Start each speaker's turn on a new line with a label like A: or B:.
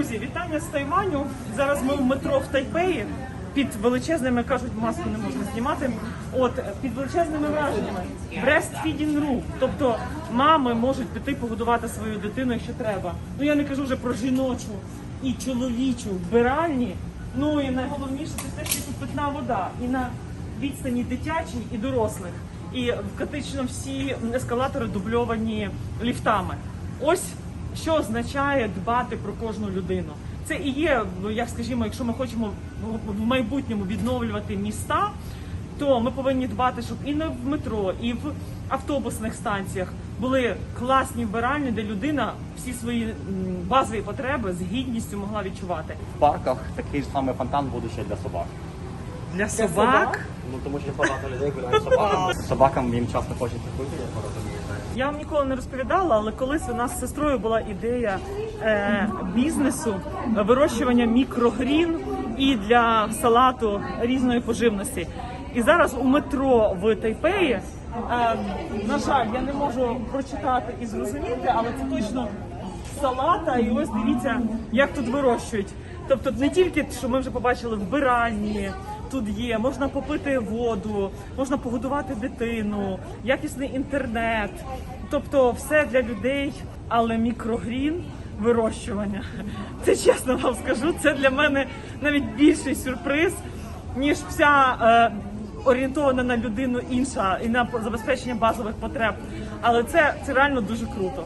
A: Друзі, вітання з Тайваню. Зараз ми в метро в Тайпеї. Під величезними кажуть, маску не можна знімати. От під величезними враженнями. Breastfeeding room. Тобто мами можуть піти погодувати свою дитину, якщо треба. Ну я не кажу вже про жіночу і чоловічу вбиральні. Ну і найголовніше це те, що тут питна вода. І на відстані дитячій і дорослих. І фактично всі ескалатори дубльовані ліфтами. Ось що означає дбати про кожну людину. Це і є, ну, як скажімо, якщо ми хочемо в- майбутньому відновлювати міста, то ми повинні дбати, щоб і в метро, і в автобусних станціях були класні вбиральні, де людина всі свої базові потреби з гідністю могла відчувати.
B: В парках такий ж самий фонтан буде ще для собак.
A: Для собак
B: Ну тому що багато людей гуляють з собаками. Собакам їм часто хочеться пити, як ви розумієте.
A: Я вам ніколи не розповідала, але колись у нас з сестрою була ідея е, бізнесу е, вирощування мікрогрін і для салату різної поживності. І зараз у метро в Тайпеї, е, на жаль, я не можу прочитати і зрозуміти, але це точно салата. І ось дивіться, як тут вирощують. Тобто не тільки що ми вже побачили вбиральні, тут є, можна попити воду, можна погодувати дитину, якісний інтернет. Тобто все для людей, але мікрогрін вирощування. Це чесно вам скажу. Це для мене навіть більший сюрприз, ніж вся е, орієнтована на людину інша і на забезпечення базових потреб. Але це, це реально дуже круто.